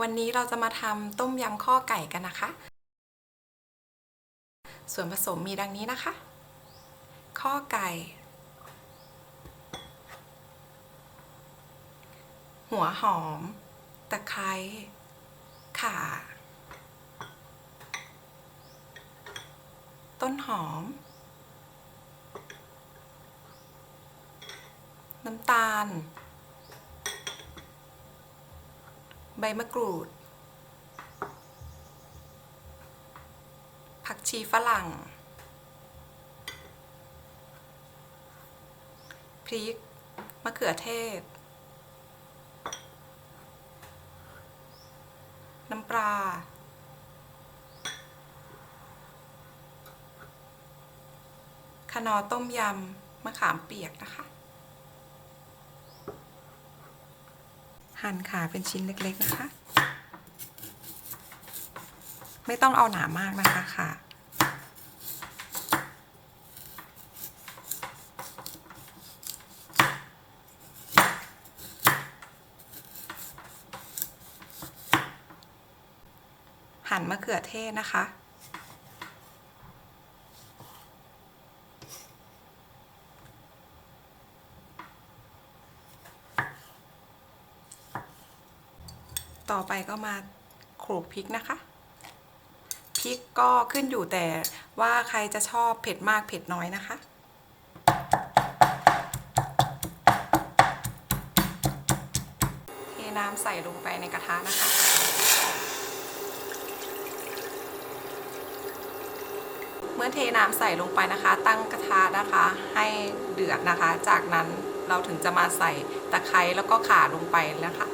วันนี้เราจะมาทำต้มยำข้อไก่กันนะคะ ส่วนผสมมีดังนี้นะคะ ข้อไก่ หัวหอม ตะไคร้ ข่า ต้นหอม น้ำตาล ใบมะกรูด ผักชีฝรั่ง พริก มะเขือเทศ น้ำปลา ขนอต้มยำ มะขามเปียกนะคะ หั่นขาเป็นชิ้นเล็ก ๆ นะคะ ไม่ต้องเอาหนามากนะคะค่ะ หั่นมะเขือเทศนะคะ ต่อไปก็มาโขลกพริกนะคะพริกก็ขึ้นอยู่แต่ว่าใครจะชอบเผ็ดมากเผ็ดน้อยนะคะเทน้ำใส่ลงไปในกระทะนะคะเมื่อเทน้ำใส่ลงไปนะคะ ตั้งกระทะนะคะ ให้เดือดนะคะ จากนั้นเราถึงจะมาใส่ตะไคร้แล้วก็ข่าลงไปนะคะ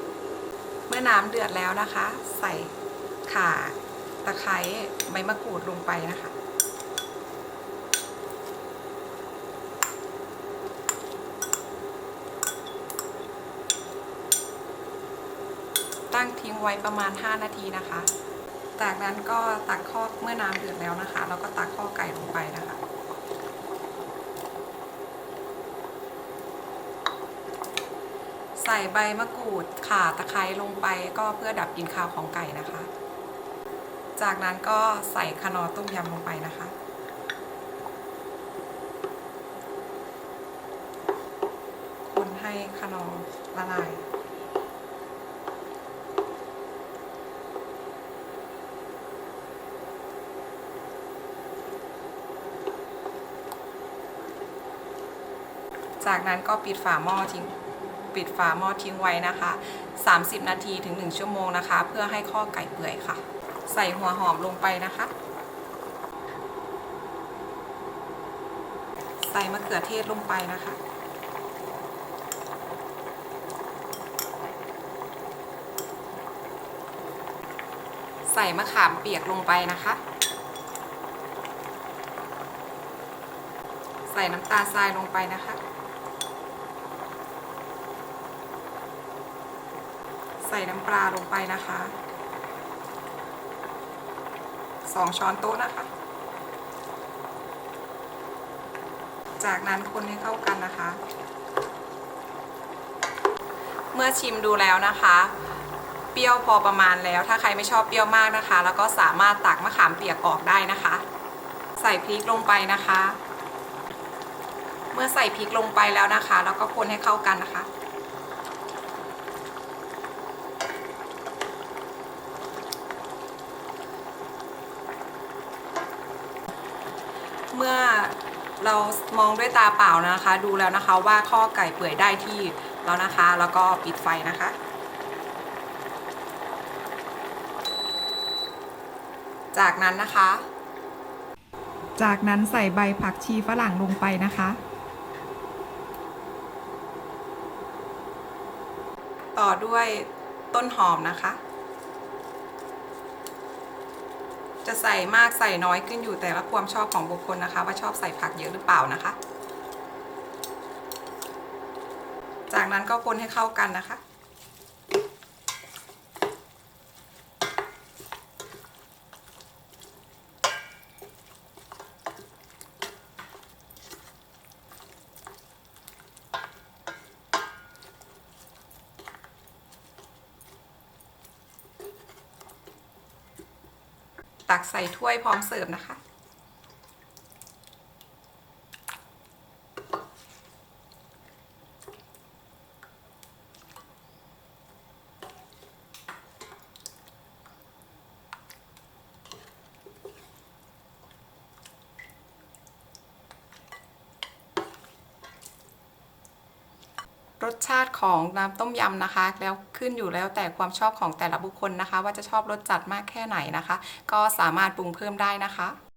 อน้ำเดือดแล้วนะคะ ใส่ข่าตะไคร้ใบมะกรูดลงไปนะคะ ตั้งทิ้งไว้ประมาณ 5 นาทีนะคะ จากนั้นก็ตักข้อเมื่อน้ำเดือดแล้วนะคะ เราก็ตักข้อไก่ลงไปนะคะ ใส่ใบมะกรูดข่าตะไคร้ลงไปก็เพื่อดับกลิ่นคาวของไก่นะคะ จากนั้นก็ใส่ขนอต้มยำลงไปนะคะ คนให้ขนอละลายจากนั้นก็ปิดฝาหม้อทิ้ง ปิดฝาหม้อทิ้งไว้นะคะ 30 นาทีถึง 1 ชั่วโมงนะคะ เพื่อให้ข้อไก่เปื่อยค่ะ ใส่หัวหอมลงไปนะคะ ใส่มะเขือเทศลงไปนะคะ ใส่มะขามเปียกลงไปนะคะใส่น้ำตาลทรายลงไปนะคะ ใส่น้ำปลาลงไปนะคะสองช้อนโต๊ะนะคะ จากนั้นคนให้เข้ากันนะคะ เมื่อชิมดูแล้วนะคะ เปรี้ยวพอประมาณแล้ว ถ้าใครไม่ชอบเปรี้ยวมากนะคะ แล้วก็สามารถตักมะขามเปียกออกได้นะคะ ใส่พริกลงไปนะคะ เมื่อใส่พริกลงไปแล้วนะคะ แล้วก็คนให้เข้ากันนะคะ เมื่อ เรามองด้วยตาเปล่านะคะ ดูแล้วนะคะว่าข้อไก่เปื่อยได้ที่แล้วนะคะ แล้วก็ปิดไฟนะคะ จากนั้นนะคะ จากนั้นใส่ใบผักชีฝรั่งลงไปนะคะ ต่อด้วยต้นหอมนะคะ จะใส่มากใส่น้อยขึ้นอยู่แต่ละความชอบของบุคคลนะคะ ว่าชอบใส่ผักเยอะหรือเปล่านะคะ จากนั้นก็คนให้เข้ากันนะคะ ตักใส่ถ้วยพร้อมเสิร์ฟนะคะ รสชาติของน้ำต้มยำนะคะ แล้วขึ้นอยู่แล้วแต่ความชอบของแต่ละบุคคลนะคะ ว่าจะชอบรสจัดมากแค่ไหนนะคะ ก็สามารถปรุงเพิ่มได้นะคะ